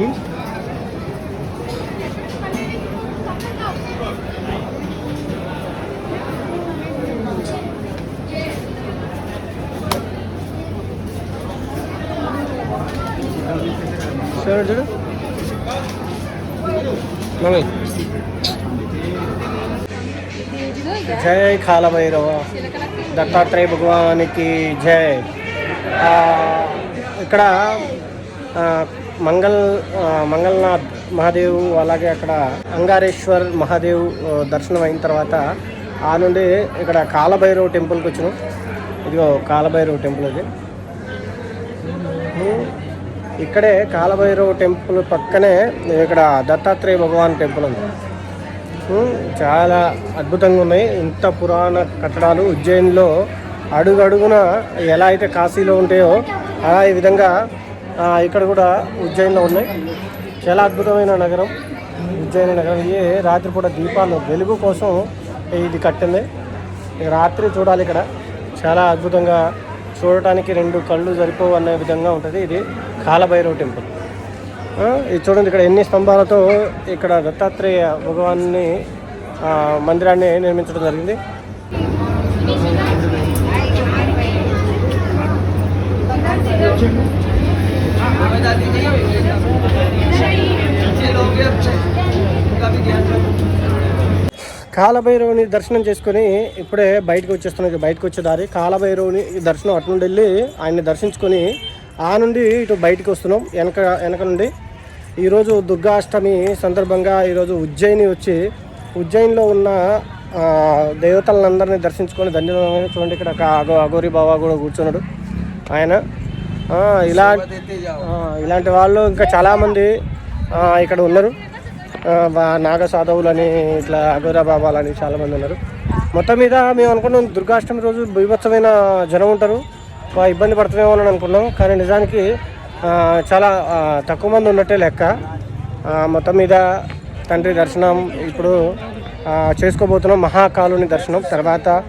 Hmm Sarah, did जय खाल भैरव दत्तात्रेय भगवान की जय। इकड़ा మంగళ మంగళనాథ్ మహాదేవ్ అలాగే అక్కడ అంగారేశ్వర్ మహాదేవ్ దర్శనం అయిన తర్వాత ఆ నుండి ఇక్కడ కాలభైరవ్ టెంపుల్కి వచ్చినాం. ఇదిగో కాలభైరవ్ టెంపుల్ ఇది ఇక్కడే కాలభైరవ్ టెంపుల్ పక్కనే ఇక్కడ దత్తాత్రేయ భగవాన్ టెంపుల్ ఉంది. చాలా అద్భుతంగా ఉన్నాయి. ఇంత పురాణ కట్టడాలు ఉజ్జయిన్లో అడుగడుగున ఎలా అయితే కాశీలో ఉంటాయో అలా ఈ విధంగా ఇక్కడ కూడా ఉజ్జయిన్లో ఉన్నాయి. చాలా అద్భుతమైన నగరం ఉజ్జయిని నగరం. ఇది రాత్రిపూట దీపాలు వెలుగు కోసం ఇది కట్టింది. రాత్రి చూడాలి ఇక్కడ. చాలా అద్భుతంగా చూడటానికి రెండు కళ్ళు సరిపోవు అనే విధంగా ఉంటుంది. ఇది కాలభైరవ్ టెంపుల్. ఇది చూడండి ఇక్కడ ఎన్ని స్తంభాలతో ఇక్కడ దత్తాత్రేయ భగవాన్ని మందిరాన్ని నిర్మించడం జరిగింది. కాలభైరవుని దర్శనం చేసుకొని ఇప్పుడే బయటకు వచ్చేస్తున్నది బయటకు వచ్చే దారి కాలభైరవుని దర్శనం అటు నుండి వెళ్ళి ఆయన్ని దర్శించుకొని ఆ నుండి ఇటు బయటకు వస్తున్నాం. వెనక వెనక నుండి ఈరోజు దుర్గాష్టమి సందర్భంగా ఈరోజు ఉజ్జయిని వచ్చి ఉజ్జయినిలో ఉన్న దేవతలందరినీ దర్శించుకొని ధన్యవాదాలు చూడండి. ఇక్కడ ఒక అగో అగోరి బాబా కూడా కూర్చున్నాడు. ఆయన ఇలా ఇలాంటి వాళ్ళు ఇంకా చాలామంది ఇక్కడ ఉన్నారు. ఆ, వా- అని ఇట్లా అఘోరా అని చాలామంది ఉన్నారు. మొత్తం మీద మేము అనుకున్నాం దుర్గాష్టమి రోజు బీభత్సమైన జనం ఉంటారు. ఇబ్బంది పడుతున్నామో అని అనుకున్నాం. కానీ నిజానికి చాలా తక్కువ మంది ఉన్నట్టే లెక్క. మొత్తం మీద తండ్రి దర్శనం ఇప్పుడు చేసుకోబోతున్నాం మహాకాలుని దర్శనం. తర్వాత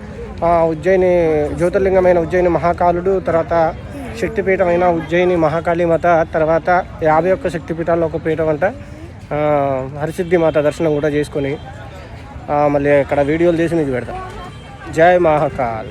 ఉజ్జయిని జ్యోతిర్లింగమైన ఉజ్జయిని మహాకాలుడు తర్వాత శక్తిపీఠమైన ఉజ్జయిని మహాకాళీ మాత తర్వాత యాభై ఒక్క శక్తిపీఠాల్లో ఒక పీఠం అంట. హరిసిద్ధి మాత దర్శనం కూడా చేసుకొని మళ్ళీ అక్కడ వీడియోలు చేసి మీకు పెడతాం. జై మహాకాల్